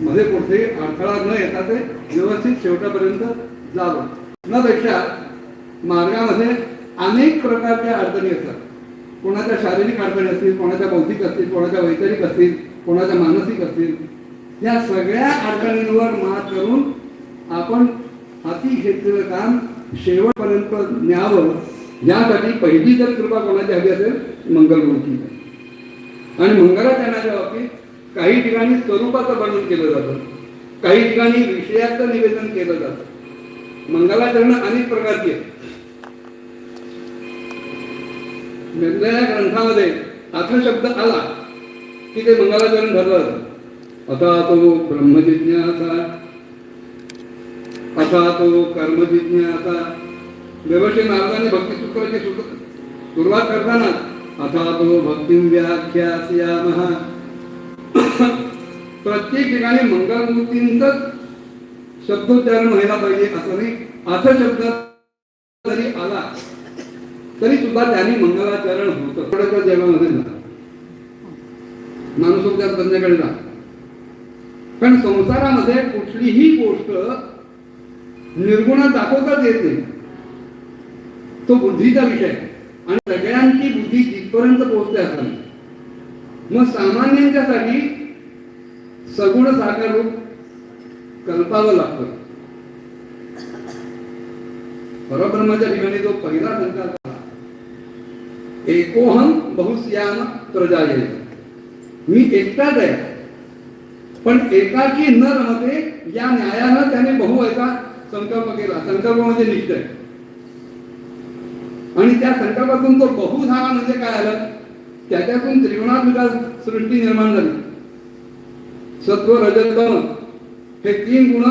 मध्ये कुठे अडथळा न येता ते व्यवस्थित शेवटापर्यंत जावं. न पेक्षा मार्गामध्ये अनेक प्रकारच्या अडचणी असतात कोणाच्या शारीरिक अडचणी असतील कोणाच्या बौद्धिक असतील कोणाच्या वैचारिक असतील कोणाच्या मानसिक असतील या सगळ्या अडचणींवर मात करून आपण हाती घेतलेलं काम शेवटपर्यंत न्यावं यासाठी पहिली जर कृपा कोणाची हवी असेल मंगलमूर्ती. आणि मंगलाचरणाच्या बाबतीत काही ठिकाणी स्वरूपाचं वर्णन केलं जातं. काही ठिकाणी विषयाचं निवेदन केलं जातं. मंगलाचरण अनेक प्रकारची आहेत. वेगवेगळ्या ग्रंथामध्ये अथ शब्द आला की ते मंगलाचरण ठरलं आता तो ब्रह्मजिज्ञासा. असा तो कर्मजिज्ञासा. व्यवस्थित मार्गाने भक्तिसूत्राची सुरु- सुरुवात करताना अथा तो भक्ती व्याख्यास्यामः. प्रत्येक ठिकाणी मंगलमूर्तींचाच शब्दोच्चारण व्हायला पाहिजे असं नाही. अथ शब्द जरी आला तरी सुद्धा त्यांनी मंगलाचरण होतं. जगामध्ये माणसोपचार तज्ञाकडे जा. पण संसारामध्ये कुठलीही गोष्ट निर्गुणात दाखवताच येत नाही. तो बुद्धीचा विषय आणि सगळ्यांची बुद्धी तिथपर्यंत पोहोचते असताना मग सामान्यांच्यासाठी सगुण साकार रूप कल्पावं लागतं. परब्रह्माच्या ठिकाणी जो पहिला संकल्प आला, एकोहम बहुस्याम प्रजा मी एकटाच आहे. पण एकाकी न राहते या न्यायानं त्याने बहु संकल्प केला. संकल्प म्हणजे निश्चय. आणि त्या संकल्पातून तो बहु झाला म्हणजे काय आलं? त्याच्यातून त्रिगुणात्मिका सृष्टी निर्माण झाली. सत्व रजतम हे तीन गुण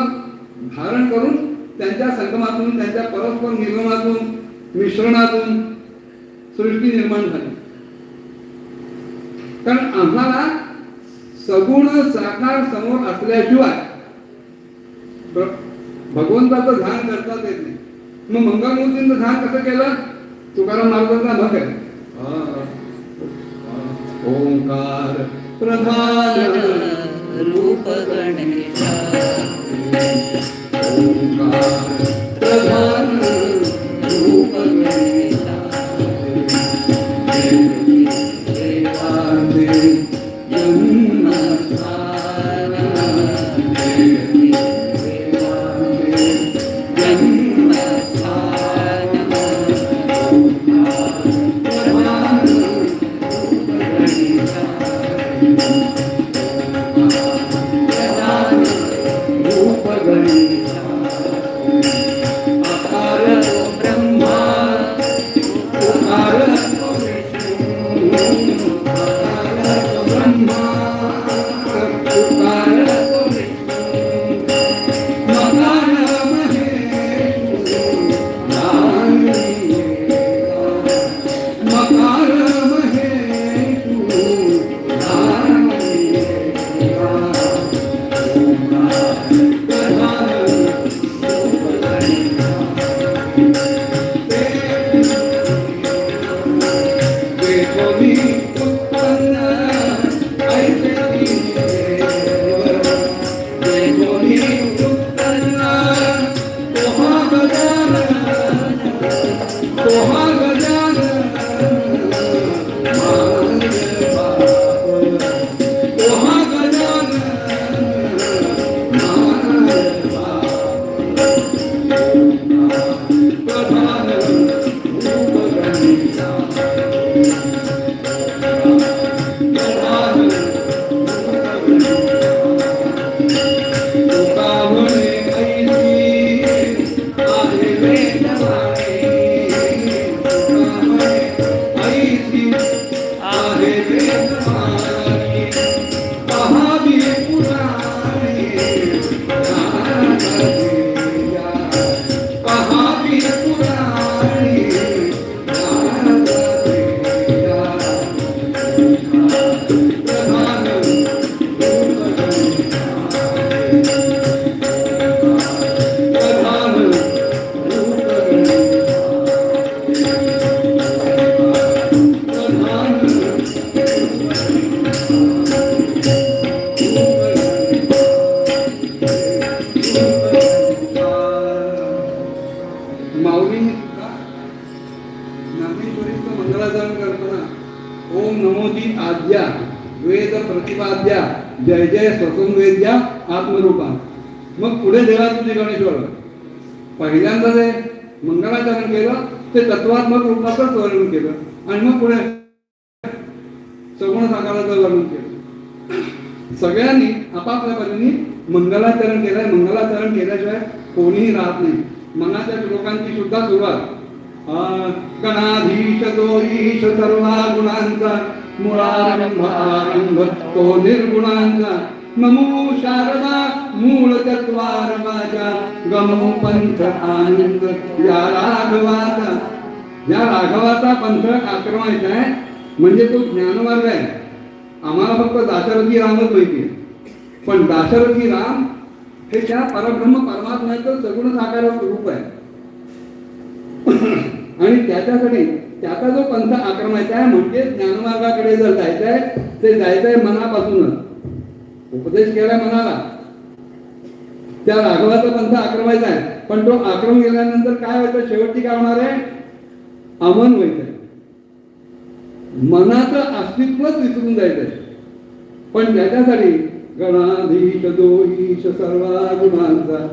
धारण करून त्यांच्या संगमातून त्यांच्या परस्पर निर्गमातून मिश्रणातून सृष्टी निर्माण झाली. कारण आम्हाला सगुण साकार समोर असल्याशिवाय भगवंताचं ध्यान करताच येत नाही. मग मंगळमूर्तींचं ध्यान कसं केलं? तुकाराम महाराजांचा भग आहे ओंकार प्रधान रूप गणेशा ओंकार प्रधान ser comigo. இருபத்தி जय जय स्वसंवेद्या आत्मरूपा. मग पुढे देवा तुझे गणेश्वर. पहिल्यांदा जे मंगलाचरण केलं ते तत्वात्मक रूपातच वर्णन केलं. आणि मग पुढे सगुण साकाराचं वर्णन केलं. सगळ्यांनी आपापल्या पद्धतीने मंगलाचरण केलंय. मंगलाचरण केल्याशिवाय कोणीही राहत नाही. मनाच्या श्लोकांची सुद्धा सुरुवात. अं, गणाधीश तो सर्वा गुणांचा मुळारंभ आरंभ निर्गुणांचा नमो शारदा मूळ तत्वार माझ्या गमो पंथ आनंद। या राघवाचा। या राघवाचा पंथ आक्रमायचा आहे। म्हणजे तो ज्ञानमार्ग आहे। आम्हाला फक्त दाशरथी रामच माहिती आहे। पण दाशरथी राम हे त्या परब्रह्म परमात्म्याचं सगुण साकार रूप आहे. आणि त्याच्यासाठी त्याचा जो पंथ आक्रमायचा आहे म्हणजे ज्ञानमार्गाकडे जर जायचं आहे ते जायचं आहे मनापासूनच. उपदेश केला मनाला. त्या राघवाचा पंथ आक्रमायचा आहे. पण तो आक्रम गेल्यानंतर काय व्हायचं? शेवटी काय होणार आहे? अमन व्हायचंय. मनाचं अस्तित्वच विसरून जायचंय. पण त्याच्यासाठी गणाधीश दोईश सर्वा गुणांचा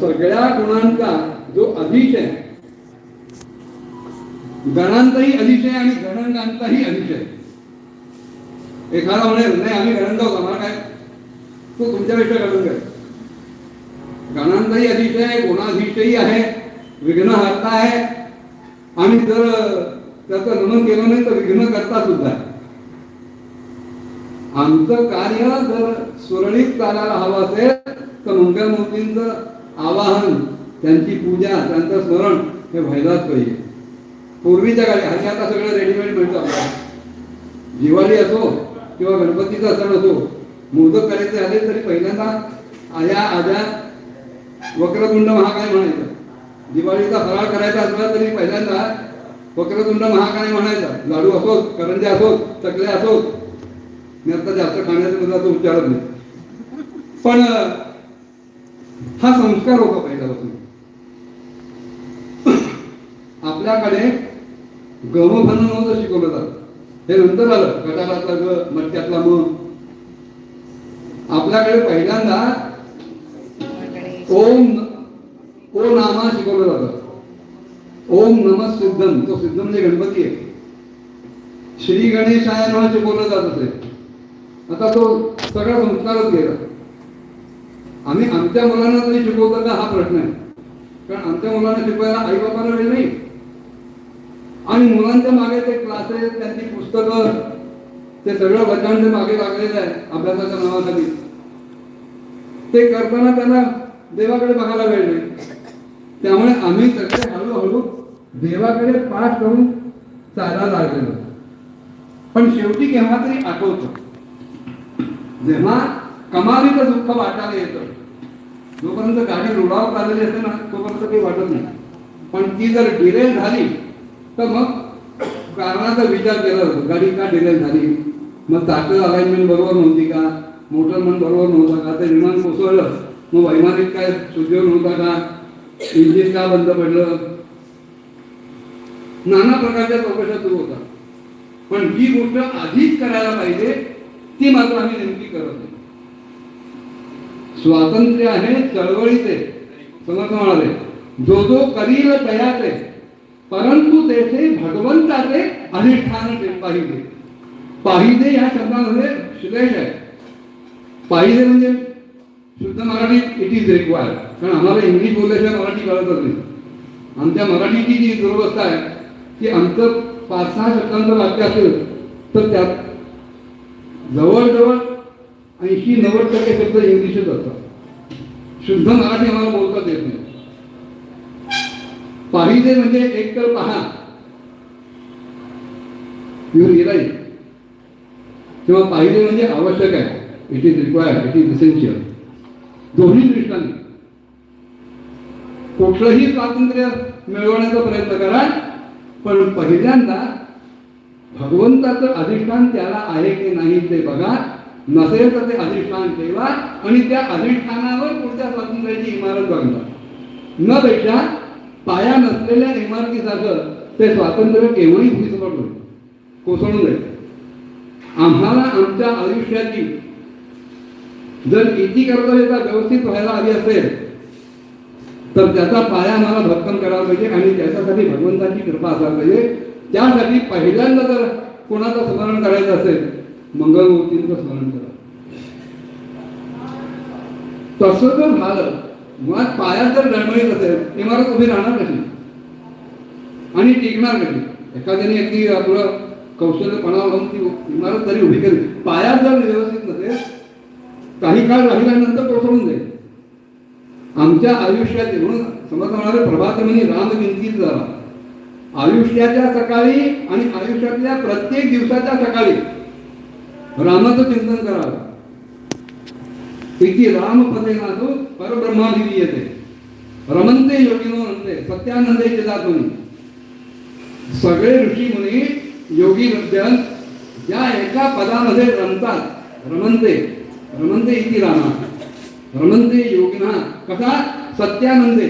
सगळ्या गुणांचा जो अधीश आहे गणांचाही अतिशय आणि गणंगांचाही अतिशय. एखादा म्हणेल नाही आम्ही गणंग होतो आम्हाला काय? तो तुमच्यापेक्षा गणंग आहे. गणांचाही अधीश आहे गुणाधीशही आहे विघ्नहर्ता आहे. आणि जर त्याचं नमन केलं नाही तर विघ्न करता सुद्धा आमचं कार्य जर सुरळीत चालायला हवं असेल तर मंगलमूर्तींचं आवाहन त्यांची पूजा त्यांचं स्मरण हे व्हायलाच पाहिजे पूर्वीच्या काळी आणि आता सगळं रेडीमेड मिळतं आपल्याला. दिवाळी असो किंवा गणपतीचा सण असो मोदक करायचे आले तरी पहिल्यांदा आया आजा वक्रतुंड महाकाय म्हणायचं. दिवाळीचा फराळ करायचा असला तरी पहिल्यांदा वक्रतुंड महाकाय म्हणायचा. लाडू असोत करंजे असोत चकले असोत मी आता जास्त खाण्याचं मला असं उच्चारत नाही. पण हा संस्कार होता पहिल्यापासून. आपल्याकडे गमफन नव्हतं शिकवलं जात हे नंतर आलं गटारातला ग मटक्यातला म. आपल्याकडे पहिल्यांदा ओम ओ नामा शिकवलं जातं. ओम नम सिद्धम तो सिद्धम म्हणजे गणपती आहे. श्री गणेशाय नमः शिकवलं जात असे. आता तो सगळा संस्कारच गेला. आम्ही आमच्या मुलांना तरी शिकवतो का हा प्रश्न आहे. कारण आमच्या मुलांना शिकवायला आई बापाला वेळ नाही. आणि मुलांच्या मागे ते क्लासेस त्यांची पुस्तकं ते सगळं बचावून मागे लागलेलं आहे अभ्यासाच्या नावाखाली. ते करताना त्यांना देवाकडे बघायला वेळ नाही. त्यामुळे आम्ही सगळे हळूहळू देवाकडे पाठ करून चालायला लागलेलो. पण शेवटी केव्हा तरी आठवतो. जेव्हा कमालीचं दुःख वाटायला येतं जोपर्यंत गाडी रुळावर चाललेली असते ना तोपर्यंत काही वाटत नाही. पण ती जर डिरेल झाली तर मग कारणाचा विचार केला जातो गाडी का डिरेल झाली? मग चाकं अलाइनमेंट बरोबर नव्हती का? मोटर मन बरोबर नव्हता का? ते विमान कोसळलं. मग वैमानिक काय सुजोर नव्हता का? इंजिन का बंद पडलं? नाना प्रकारच्या चौकशा सुरू होतात पण ही गोष्ट आधीच करायला पाहिजे ती मात्र आम्ही नेमकी करत नाही स्वातंत्र्य आहे चळवळीचे समर्थ म्हणाले जो जो करील आहे परंतु तेथे भगवंताचे अधिष्ठान पाहिजे. पाहिजे या शब्दामध्ये श्लेष आहे. पाहिजे म्हणजे शुद्ध मराठी इट इज रिक्वायर्ड कारण आम्हाला इंग्लिश बोलल्याशिवाय मराठी कळतच नाही. आमच्या मराठीची जी दुरवस्था आहे की आमचं पाच सहा शब्दांचं वाक्य असेल तर त्यात जवळजवळ ऐंशी नव्वद टक्के शब्द इंग्लिशच असतात. शुद्ध मराठी आम्हाला बोलताच येत नाही. पाहिजे म्हणजे एक तर पहा. किंवा पाहिजे म्हणजे आवश्यक आहे. It is required it is essential दोन्ही दृष्टांनी कुठलंही स्वातंत्र्य मिळवण्याचा प्रयत्न करा पण पहिल्यांदा भगवंताचं अधिष्ठान त्याला आहे की नाही ते बघा. नसेल तर ते अधिष्ठान ठेवा आणि त्या अधिष्ठानावर पुढच्या स्वातंत्र्याची इमारत बांधा. न पेक्षा पाया नसलेल्या इमारतीसारखं ते स्वातंत्र्य केव्हाही भुईसपाट कोसळून जाईल आम्हाला आमच्या आयुष्याची जर किती कर्तव्यता व्यवस्थित व्हायला हवी असेल तर त्याचा पाया मला भक्कम करावा पाहिजे आणि त्याच्यासाठी भगवंताची कृपा असायला पाहिजे. त्यासाठी पहिल्यांदा जर कोणाचं स्मरण करायचं असेल मंगलमूर्तींचं स्मरण करा. तसं जर झालं मुळात पायात जर डळमळीत असेल इमारत उभी राहणार कशी? आणि टिकणार कशी? एखाद्याने अगदी आपलं कौशल्यपणा लावून ती इमारत तरी उभी केली पायात जर व्यवस्थित नसेल काही काळ राहिल्यानंतर कोसळून जाईल. आमच्या आयुष्यात म्हणून समजा म्हणाले प्रभात म्हणे राम भिंतीत झाला आयुष्याच्या सकाळी आणि आयुष्यातल्या प्रत्येक दिवसाच्या सकाळी रामाचं चिंतन करावं. इति रामपदे परब्रह्मा परब्रह्मादिवी येते रमंते योगिनो नंदे सत्यानंदे चिदात्मनी। सगळे ऋषी मुनी योगी विद्यान या एका पदामध्ये रमतात रमंते रमंते इति रामा। रमंते योगिना कसा सत्यानंदे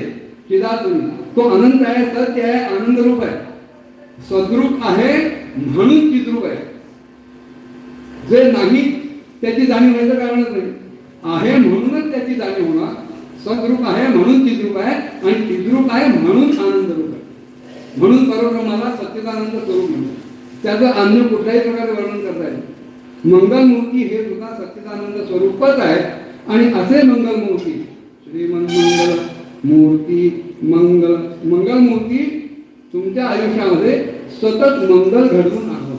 चिदात्मनी। तो अनंत आहे तर ते आहे आनंदरूप आहे। सद्रूप आहे म्हणून चिद्रूप आहे। जे नाही त्याची जाणीव व्हायचं कारणच नाही। आहे म्हणूनच त्याची जाणीव होणार. सद्रूप आहे म्हणून चिद्रूप आहे आणि चिद्रूप आहे म्हणून आनंद रूप आहे. म्हणून परब्रह्माला सच्चिदानंद स्वरूप म्हणतात. त्याचं अन्य कुठल्याही प्रकारे वर्णन करता येईल मंगलमूर्ती हे सुद्धा सच्चिदानंद स्वरूपच आहे. आणि असे मंगलमूर्ती श्रीमंगल मूर्ती मंगल मंगलमूर्ती तुमच्या आयुष्यामध्ये सतत मंगल घडवून आणा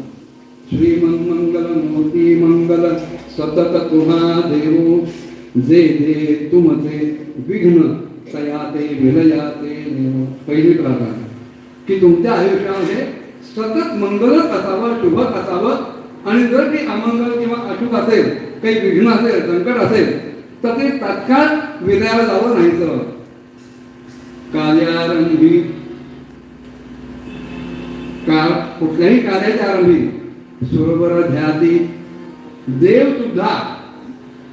श्रीमंत मंगल मूर्ती मंगल सतत तुम्हा देव जे दे तुमचे विघ्न सयाते विलयाते पहिली प्रार्थना की तुमच्या आयुष्यामध्ये सतत मंगलच असावं शुभच असावं आणि जर ते अमंगल किंवा अशुभ असेल काही विघ्न असेल संकट असेल तर ते तत्काळ विलयाला जावं नाही तर कार्यारंभी. का कुठल्याही कार्याच्या आरंभी. सुरबर ध्याती. देव सुद्धा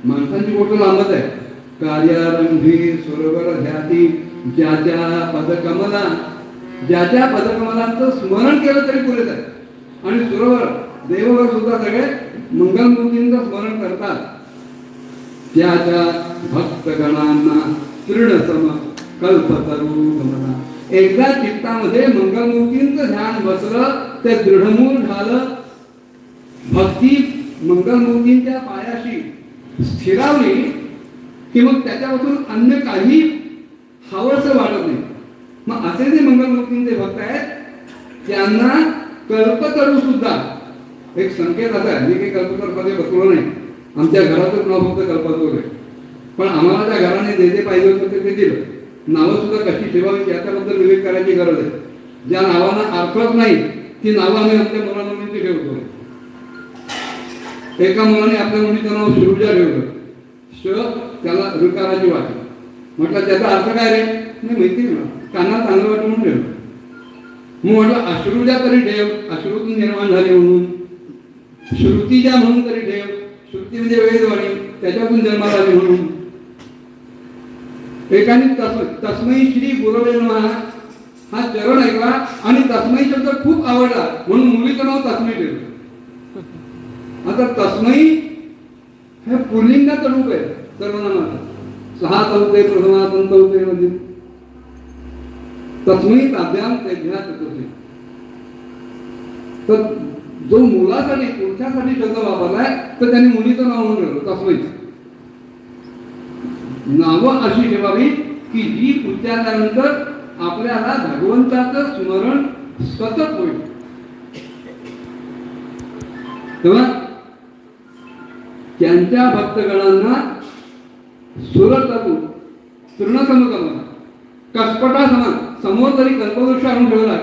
माणसांची गोष्ट लांबत आहे. कार्यारंभी सरोवर ध्याती ज्याच्या पदकमला ज्याच्या पदकमलांचं स्मरण केलं तरी पुरेच आहे. आणि सरोवर देववर सुद्धा सगळे मंगलमूर्तींचं स्मरण करतात. त्याच्या भक्तगणांना तृणसम कल्पतरू गमना एकदा चित्तामध्ये मंगलमूर्तींचं ध्यान बसलं ते दृढमूल झालं. भक्ती मंगलमूर्तींच्या पायाशी स्थिरावली की मग त्याच्यापासून अन्य काही हवंसं वाटत नाही. मग असे जे मंगलमूर्तींचे भक्त आहेत त्यांना कल्पतरू सुद्धा एक संकेत असा आहे मी काही कल्पतर बसलो नाही. आमच्या घरातच नाव फक्त कल्पतरू आहे पण आम्हाला त्या घराने जे जे पाहिजे होतं ते ते दिलं. नावं सुद्धा कशी ठेवावी याच्याबद्दल विवेक करायची गरज आहे. ज्या नावांना अर्थच नाही ती नावं आम्ही आमच्या मुलांना ठेवतो. एका मुलाने आपल्या मुलीचं नाव श्रुजा ठेवलं श त्याला ऋकाराची वाट. म्हटलं त्याचा अर्थ काय रे? नाही माहिती नाही मला. चांगलं वाटतं म्हणून ठेवलं मग म्हटलं अश्रुजा तरी ठेव. अश्रूतून निर्माण झाले म्हणून. श्रुतीजा म्हणून तरी ठेव. श्रुती म्हणजे वेदवाणी. त्याच्यातून जन्माला आले म्हणून. एकाने तस तस्मै श्री गुरवे नमः. हा चरण ऐकला आणि तस्मै शब्द खूप आवडला. म्हणून मुलीचं नाव तस्मयी ठेवलं. आता तस्मै हे पुल्लिंगाचं रूप आहे सर्वनामाचं. सहा चौथे प्रथमा चौथे म्हणजे. तस्मै ताभ्याम ते ज्ञात होते तर जो मुलासाठी पुरुषासाठी शब्द वापरलाय तर त्यांनी मुलीचं नाव म्हणून ठेवलं तस्मै. नावं अशी ठेवावी की जी उच्चारल्यानंतर आपल्याला भगवंताचं स्मरण सतत होईल. तेव्हा त्यांच्या भक्तगणांना सुरतू तृणसमगम कसपटा समान समोर जरी कल्पवृक्ष आणून ठेवला